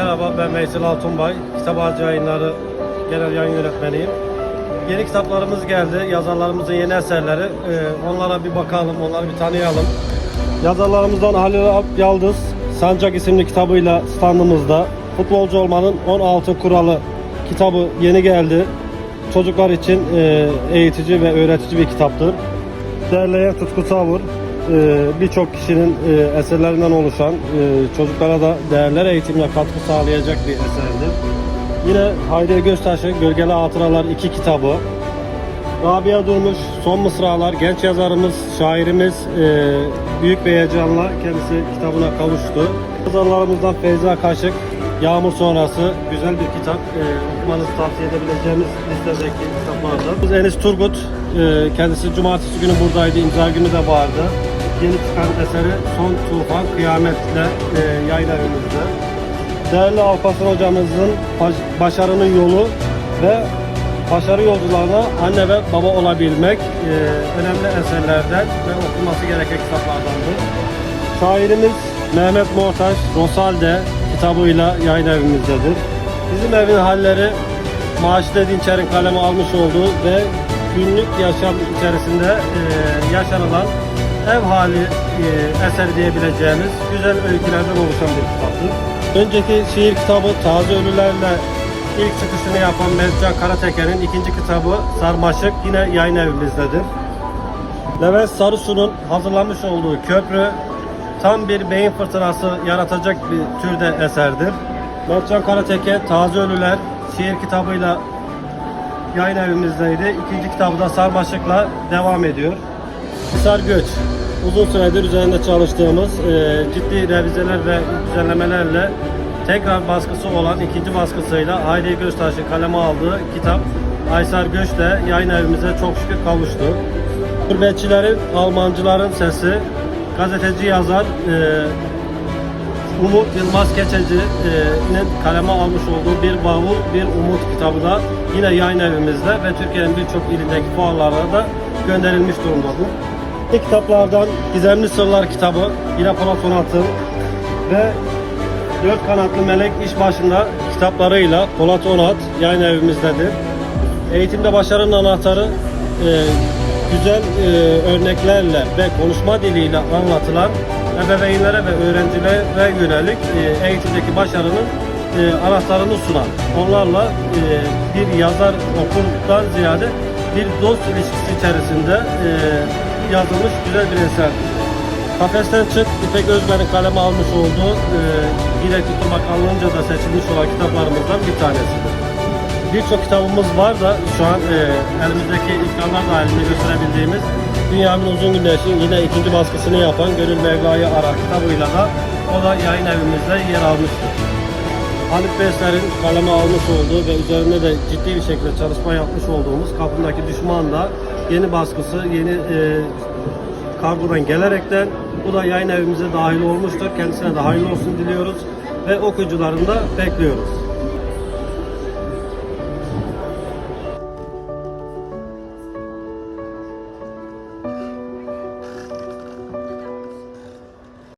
Merhaba ben Veysel Altunbay. Kitap Ağacı Yayınları Genel Yayın Yönetmeniyim. Yeni kitaplarımız geldi. Yazarlarımızın yeni eserleri. Ee, onlara bir bakalım, onları bir tanıyalım. Yazarlarımızdan Halil Yaldız, Sancak isimli kitabıyla standımızda. Futbolcu olmanın 16 kuralı kitabı yeni geldi. Çocuklar için e, eğitici ve öğretici bir kitaptır. Derleyen Tutku Savur, birçok kişinin e, eserlerinden oluşan e, çocuklara da değerler eğitimine katkı sağlayacak bir eserdir. Yine Hayriye Göztaş'ın Gölgeli Hatıralar 2 kitabı. Rabia Durmuş, Son Mısralar, genç yazarımız, şairimiz e, büyük bir heyecanla kendisi kitabına kavuştu. Yazarlarımızdan Feyza Kaşık, Yağmur Sonrası güzel bir kitap. E, okumanızı tavsiye edebileceğimiz listedeki kitaplardan. Enis Turgut, e, kendisi cumartesi günü buradaydı, imza günü de vardı. Yeni çıkan eseri Son Tufan Kıyamet'le e, evimizde. Değerli Alparslan hocamızın baş- başarının yolu ve başarı yolcularına anne ve baba olabilmek e, önemli eserlerden ve okunması gereken kitaplardandır. Şairimiz Mehmet Mortaş, Rosalde kitabıyla yayın evimizdedir. Bizim evin halleri Maaşlı Dinçer'in kaleme almış olduğu ve günlük yaşam içerisinde e, yaşanılan ev hali e, eser diyebileceğimiz güzel öykülerden oluşan bir kitaptır. Önceki şiir kitabı Taze Ölülerle ilk çıkışını yapan Mezcan Karateker'in ikinci kitabı Sarmaşık yine yayın evimizdedir. Levent Sarısu'nun hazırlamış olduğu köprü tam bir beyin fırtınası yaratacak bir türde eserdir. Mertcan Karateke Taze Ölüler şiir kitabıyla yayın evimizdeydi. İkinci kitabı da Sarmaşık'la devam ediyor. Hisar Göç uzun süredir üzerinde çalıştığımız e, ciddi revizeler ve düzenlemelerle tekrar baskısı olan ikinci baskısıyla Hayri Göztaş'ın kaleme aldığı kitap Aysar Göç'le yayın evimize çok şükür kavuştu. Gurbetçilerin, Almancıların sesi, gazeteci yazar e, Umut Yılmaz Keçeci'nin kaleme almış olduğu Bir Bavul Bir Umut kitabı da yine yayın evimizde ve Türkiye'nin birçok ilindeki fuarlara da gönderilmiş durumdadır. Bu kitaplardan Gizemli Sırlar kitabı yine Polat Onat'ın ve Dört Kanatlı Melek İş Başında kitaplarıyla Polat Onat yayın evimizdedir. Eğitimde başarının anahtarı e, güzel e, örneklerle ve konuşma diliyle anlatılan ebeveynlere ve öğrencilere yönelik e, eğitimdeki başarının e, anahtarını sunan, onlarla e, bir yazar okurdan ziyade bir dost ilişkisi içerisinde e, yazılmış güzel bir eserdir. Kafesten Çık, İpek Özmen'in kaleme almış olduğu e, Dil Kültür da seçilmiş olan kitaplarımızdan bir tanesidir. Birçok kitabımız var da şu an e, elimizdeki imkanlar dahilinde gösterebildiğimiz Dünyanın Uzun Güneşi yine ikinci baskısını yapan Gönül Mevla'yı Arar kitabıyla da o da yayın evimizde yer almıştır. Halit Besler'in kaleme almış olduğu ve üzerinde de ciddi bir şekilde çalışma yapmış olduğumuz Kapındaki Düşman da yeni baskısı, yeni e, kargodan gelerekten bu da yayın evimize dahil olmuştur. Kendisine de hayırlı olsun diliyoruz ve okuyucularını da bekliyoruz.